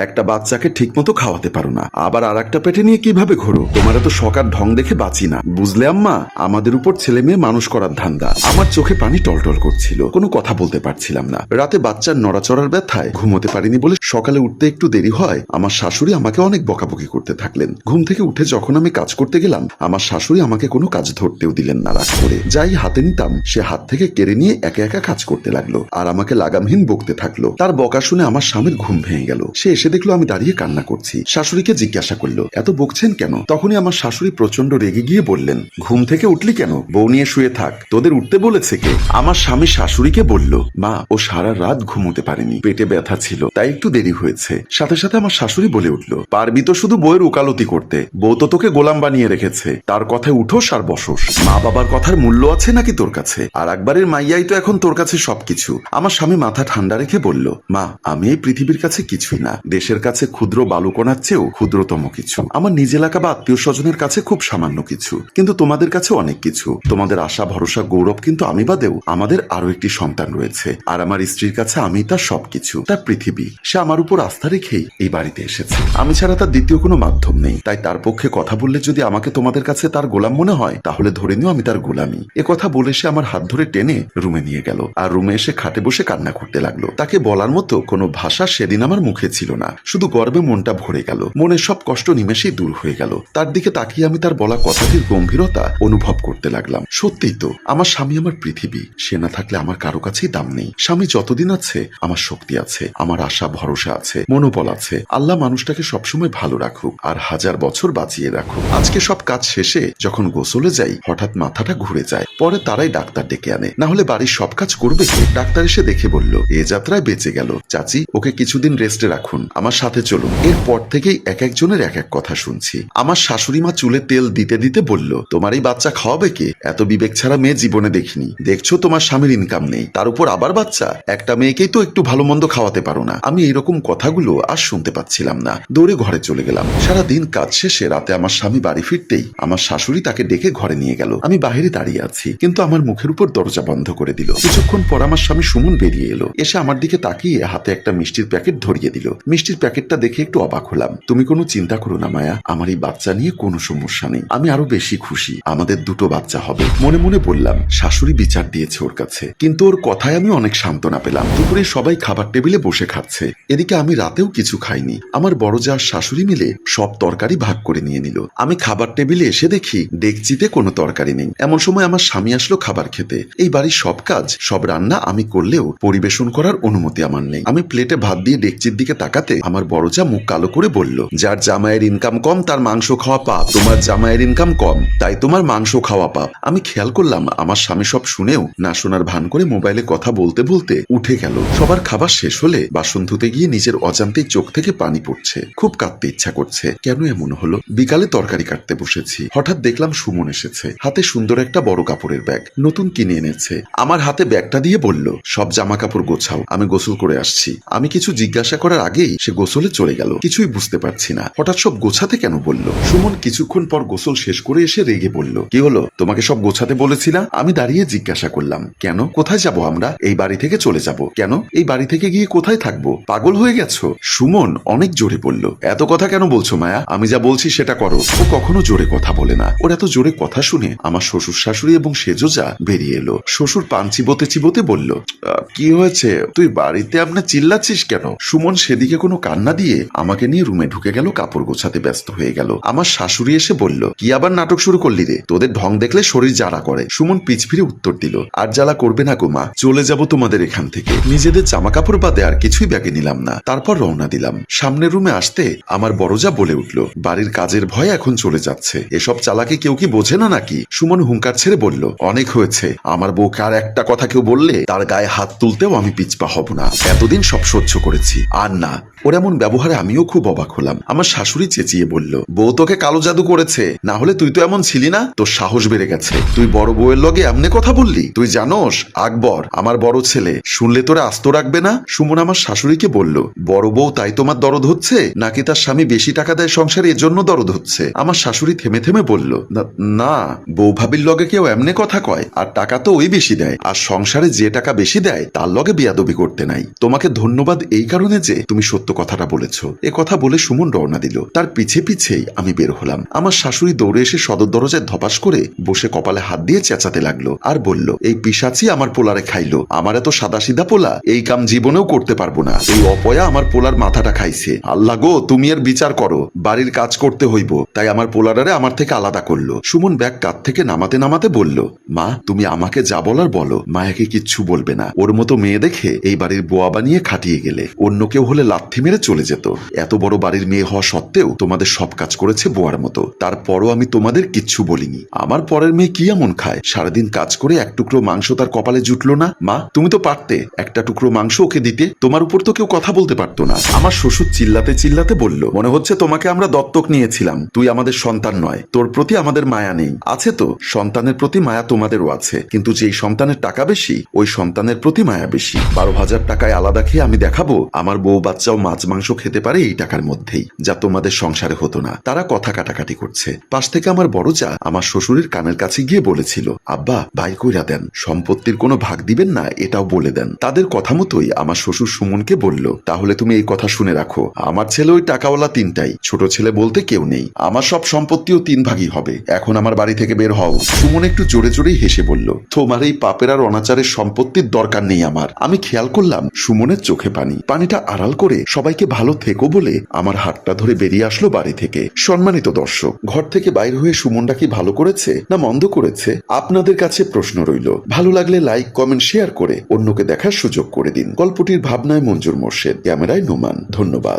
একটা বাচ্চাকে ঠিকমতো খাওয়াতে পারো না। আবার আর একটা পেটে নিয়ে কীভাবে ঘোরো? তোমার তো সকার ঢং দেখে বাঁচি না। বুঝলে আম্মা? আমাদের উপর ছেলে মেয়ে মানুষ করার ধান্দা। আমার চোখে পানি টলটল করছিল। কোনো কথা বলতে পারছিলাম না। রাতে বাচ্চার নড়াচড়ার ব্যথায় ঘুমোতে পারিনি বলে সকালে উঠতে একটু দেরি হয়। আমার শাশুড়ি আমাকে অনেক বকাবকি করতে থাকলেন। ঘুম থেকে উঠে যখন আমি কাজ করতে গেলাম, আমার শাশুড়ি আমাকে কোনো কাজ ধরতেও দিলেন না রাগ করে। যাই হাতে নিতাম, সে হাত থেকে কেড়ে নিয়ে একা একা কাজ করতে লাগল। আর আমাকে লাগামহীন বকতে থাকল। তার বকা শুনে আমার স্বামীর ঘুম ভেঙে গেল। সে এসে দেখল আমি দাঁড়িয়ে কান্না করছি। শাশুড়িকে জিজ্ঞাসা করল, এত বকছেন কেন? তখনই আমার শাশুড়ি প্রচণ্ড রেগে গিয়ে বললেন, ঘুম থেকে উঠলি কেন? বউ নিয়ে শুয়ে থাক। তোদের উঠতে বলেছে কে? আমার স্বামী শাশুড়িকে বলল, মা, ও সারা রাত ঘুমোতে পারেনি, পেটে ব্যথা ছিল, তাই একটু দেরি হয়েছে। সাথে সাথে আমার শাশুড়ি বলে উঠল, পারবি তো শুধু বইয়ের উকালতি করতে, বউ তো তোকে গোলাম বানিয়ে রেখেছে, তার কথায় উঠোস আর বসোস। মা বাবার কথার মূল্য আছে নাকি তোর কাছে? আর একবারের মাইয়াই তো এখন তোর কাছে সবকিছু। আমার স্বামী মাথা ঠান্ডা রেখে বলল, মা, আমি এই পৃথিবীর কাছে কিছুই না দেশের কাছে ক্ষুদ্র বালুকণার চেয়েও ক্ষুদ্রতম কিছু। আমার নিজ এলাকা বা আত্মীয় স্বজনের কাছে খুব সামান্য কিছু। কিন্তু তোমাদের কাছে অনেক কিছু। তোমাদের আশা, ভরসা, গৌরব কিন্তু আমি বাদেও আমাদের আরও একটি সন্তান রয়েছে। আর আমার স্ত্রীর কাছে আমি তার সবকিছু, তার পৃথিবী। সে আমার উপর আস্থা রেখেই এই বাড়িতে এসেছে। আমি ছাড়া তার দ্বিতীয় কোনো মাধ্যম নেই। তাই তার পক্ষে কথা বললে যদি আমাকে তোমাদের কাছে তার গোলাম মনে হয়, তাহলে ধরে নিও আমি তার গোলামি। এ কথা বলে সে আমার হাত ধরে টেনে রুমে নিয়ে গেল। আর রুমে এসে খাটে বসে কান্না করতে লাগল। তাকে বলার মতো কোনো ভাষা সেদিন আমার মুখে ছিল না। শুধু গর্বে মনটা ভরে গেল। মনের সব কষ্ট নিমেষেই দূর হয়ে গেল। তার দিকে তাকিয়ে আমি তার বলা কথাটির গম্ভীরতা অনুভব করতে লাগলাম। সত্যিই তো, আমার স্বামী আমার পৃথিবী। সে না থাকলে আমার কারও কাছেই দাম নেই। স্বামী যতদিন আছে, আমার শক্তি আছে, আমার আশা, ভরসা আছে, মনোবল আছে। আল্লাহ মানুষটাকে সবসময় ভালো রাখুক আর হাজার বছর বাঁচিয়ে রাখুক। আজকে সব কাজ শেষে যখন গোসলে যাই, হঠাৎ মাথাটা ঘুরে যায়। পরে তারাই ডাক্তার ডেকে আনে। না হলে বাড়ির সব কাজ করবে ডাক্তার এসে দেখে বলল, এ যাত্রায় বেঁচে গেল। চাচি, ওকে কিছুদিন রেস্টে রাখুন। আমার সাথে চলুন। এরপর থেকেই এক একজনের এক এক কথা শুনছি। আমার শাশুড়ি মা চুলে তেল দিতে দিতে বলল, তোমার এই বাচ্চা খাওয়াবে কে? এত বিবেক ছাড়া মেয়ে জীবনে দেখিনি। দেখছ তোমার স্বামীর ইনকাম নেই। তার উপর আবার বাচ্চা? একটা মেয়েকেই তো একটু ভালো মন্দ খাওয়াতে পারো না। আমি এরকম কথাগুলো আর শুনতে পাচ্ছিলাম না। দৌড়ে ঘরে চলে গেলাম। সারা দিন কাজ শেষে রাতে আমার স্বামী বাড়ি ফিরতেই আমার শাশুড়ি তাকে ডেকে ঘরে নিয়ে গেল। আমি বাইরে দাঁড়িয়ে আছি, কিন্তু আমার মুখের উপর দরজা বন্ধ করে দিল। কিছুক্ষণ পর আমার স্বামী সুমন বেরিয়ে এলো। এসে আমার দিকে তাকিয়ে হাতে একটা মিষ্টির প্যাকেট ধরিয়ে দিল। মিষ্টির প্যাকেটটা দেখে একটু অবাক হলাম। তুমি কোনো চিন্তা করো না, মায়া। আমার এই বাচ্চা নিয়ে কোনো সমস্যা নেই। আমি আরও বেশি খুশি। আমাদের দুটো বাচ্চা হবে। মনে মনে বললাম, শাশুড়ি বিচার দিয়েছে ওর কাছে। কিন্তু ওর কথায় আমি অনেক সান্ত্বনা পেলাম। দুপুরে সবাই খাবার টেবিলে বসে খাচ্ছে। এদিকে আমি রাতেও কিছু খাইনি। আমার বড় যার শাশুড়ি মিলে সব তরকারি ভাগ করে নিয়ে নিল। আমি খাবার টেবিলে এসে দেখি, ডেকচিতে কোনো তরকারি নেই। এমন সময় আমার স্বামী আসলো খাবার খেতে। এই বাড়ির সব কাজ, সব রান্না আমি করলেও পরিবেশন করার অনুমতি আমার নেই। আমি প্লেটে ভাত দিয়ে ডেকচির দিকে তাকাতে আমার বড় যা মুখ কালো করে বলল, যার জামাইয়ের ইনকাম কম, তার মাংস খাওয়া পাপ। তোমার জামাইয়ের ইনকাম কম, তাই তোমার মাংস খাওয়া পাপ। আমি খেয়াল করলাম, আমার স্বামী সব শুনেও না শোনার ভান করে মোবাইলে কথা বলতে বলতে উঠে গেল। সবার খাবার শেষ হলে বাসন ধুতে গিয়ে নিজের অজান্তেই চোখ থেকে পানি পড়ছে। খুব কাঁদতে ইচ্ছা করছে। কেন এমন হলো? বিকালে তরকারি কাটতে বসেছি। হঠাৎ দেখলাম সুমন এসেছে। হাতে সুন্দর একটা বড় কাপড়ের ব্যাগ, নতুন কিনে এনেছে। আমার হাতে ব্যাগটা দিয়ে বলল, সব জামা কাপড় গোছাও, আমি গোসল করে আসছি। আমি কিছু জিজ্ঞাসা করার আগেই সে গোসলে চলে গেল। কিছুই বুঝতে পারছি না। হঠাৎ সব গোছাতে কেন বলল? সুমন কিছুক্ষণ পর গোসল শেষ করে এসে রেগে বলল কি হলো? তোমাকে সব গোছাতে বলেছি না? আমি দাঁড়িয়ে জিজ্ঞাসা করলাম কেন? কোথায় যাব আমরা? এই বাড়ি থেকে চলে যাব। কেন? এই বাড়ি থেকে গিয়ে কোথায় থাকব? পাগল হয়ে গেছো? সুমন অনেক জোরে বলল এত কথা কেন বলছো মায়া? আমি যা বলছি সেটা করো। ও কখনো জোরে কথা বলে না। ওর এত জোরে কথা শুনে আমার শ্বশুর শাশুড়ি এবং সেজো যা বেরিয়ে এলো। শ্বশুর পান চিবোতে চিবোতে বলল "আহ, কি হয়েছে? তুই বাড়িতে আপনি চিল্লাচ্ছিস কেন? সুমন সেদিকে কোনো কান্না দিয়ে আমাকে নিয়ে রুমে ঢুকে গেল, কাপড় গোছাতে ব্যস্ত হয়ে গেল। আমার শাশুড়ি এসে বলল, কি আবার নাটক শুরু করলি রে? তোদের ঢং দেখলে শরীর জ্বালা করে। সুমন পিছ ফিরে উত্তর দিল, আর জ্বালা করবে না গো মা, চলে যাব তোমাদের এখান থেকে। নিজেদের জামা কাপড় বাদে আর কিছুই ব্যাগে নিলাম না। তারপর রওনা দিলাম। সামনের রুমে আসতে আমার বড়জা বলে উঠল, বাড়ির কাজের ভয় এখন চলে যাচ্ছে। এসব চালাকে কেউ কি বোঝে না নাকি? সুমন হুঙ্কার ছেড়ে বলল, অনেক হয়েছে। আমার বউকে আর একটা কথা কেউ বললে তার গায়ে হাত তুলতেও আমি পিছপা হব না। এতদিন সব সহ্য করেছি। আর না ওর এমন ব্যবহারে আমিও খুব অবাক হলাম। আমার শাশুড়ি চেঁচিয়ে বলল, বউ তোকে কালো জাদু করেছে। না হলে তুই তো এমন ছিলি না? তোর সাহস বেড়ে গেছে। তুই বড় বউয়ের লগে এমনি কথা বললি? তুই জানোস, আকবর, আমার বড় ছেলে, শুনলে তোরা আস্ত রাখবে না? সুমন আমার শাশুড়িকে বলল, বড় বউ তাই তোমার দরদ হচ্ছে? নাকি তার স্বামী বেশি টাকা দেয় সংসারে এজন্য দরদ হচ্ছে? আমার শাশুড়ি থেমে থেমে বলল, "না- না, বউ ভাবির লগে কেউ এমনি কথা কয়, আর টাকা তো ওই বেশি দেয়। আর সংসারে যে টাকা বেশি দেয়, তার লগে বিয়াদবি করতে নাই। তোমাকে ধন্যবাদ এই কারণে যে তুমি সত্য কথাটা বলেছ। এ কথা বলে সুমন রওনা দিল। তার পিছে পিছেই আমি বের হলাম। আমার শাশুড়ি দৌড়ে এসে সদর দরজায় ধপাস করে বসে কপালে হাত দিয়ে চেঁচাতে লাগল আর বলল, এই পিসাচি আমার পোলারে খাইলো। আমার এত সাদা সিধা পোলা, এই কাম জীবনেও করতে পারব না। এই অপয়া আমার পোলার মাথাটা খাইছে। আল্লাহ গো, তুমি এর বিচার করো। বাড়ির কাজ করতে হইব। তাই আমার পোলারারে আমার থেকে আলাদা করল। সুমন ব্যাগ কাত থেকে নামাতে নামাতে বলল, মা, তুমি আমাকে যা বলার বলো। মায়াকে কিচ্ছু বলবে না। ওর মতো মেয়ে দেখে এই বাড়ির বোয়া বানিয়ে খাটিয়ে গেলে। অন্য কেউ হলে লাথি মেরে চলে যেত। এত বড় বাড়ির মেয়ে হওয়া সত্ত্বেও তোমাদের সব কাজ করেছে বোয়ার মতো। তারপরও আমি তোমাদের কিচ্ছু বলিনি। আমার পরের মেয়ে কি এমন খায়? সারাদিন কাজ করে এক টুকরো মাংস তার কপালে জুটলো না? মা, তুমি তো পারতে একটা টুকরো মাংস ওকে দিতে। তোমার উপর তো কেউ কথা বলতে পারতো না। আমার শ্বশুর চিল্লাতে চিল্লাতে বলল, মনে হচ্ছে তোমাকে আমরা দত্তক নিয়েছিলাম। তুই আমাদের সন্তান নয়। তোর প্রতি আমাদের মায়া নেই। আছে তো, সন্তানের প্রতি মায়া তোমাদেরও আছে। কিন্তু যেই সন্তানের টাকা বেশি, ওই সন্তানের প্রতি মায়া বেশি। বারো হাজার টাকায় আলাদা খেয়ে আমি দেখাবো? আমার বউ বাচ্চাও মাছ মাংস খেতে পারে এই টাকার মধ্যেই, যা তোমাদের সংসারে হতো না। তারা কথা কাটাকাটি করছে। পাশ থেকে আমার বড় যা আমার শ্বশুরের কানের কাছে গিয়ে বলেছিল, আব্বা, ভাই কইরা দেন, সম্পত্তির কোনো ভাগ দিবেন না, এটাও বলে দেন। তাদের কথা মতোই আমার শ্বশুর সুমনকে বলল, তাহলে তুমি এই কথা শুনে রাখো। আমার ছেলে ওই টাকাওয়ালা তিনটাই, ছোট ছেলে বলতে কেউ নেই। আমার সব সম্পত্তিও তিন ভাগই হবে। এখন আমার বাড়ি থেকে বের হও। সুমন একটু জোরে জোরেই হেসে বলল, তোমার এই পাপের আর অনাচারের সম্পত্তির দরকার নেই আমার। আমি খেয়াল করলাম, সুমনের চোখে পানি। পানিটা আড়াল করে সবাইকে ভালো থেকো বলে আমার হাতটা ধরে বেরিয়ে আসলো বাড়ি থেকে। সম্মানিত দর্শক, ঘর থেকে বাইর হয়ে সুমনটা কি ভালো করেছে না মন্দ করেছে? আপনাদের কাছে প্রশ্ন রইল। ভালো লাগলে লাইক, কমেন্ট, শেয়ার করে অন্যকে দেখার সুযোগ করে দিন। গল্পটির ভাবনায় মঞ্জুর মোর্শেদ, ক্যামেরায় নোমান। ধন্যবাদ।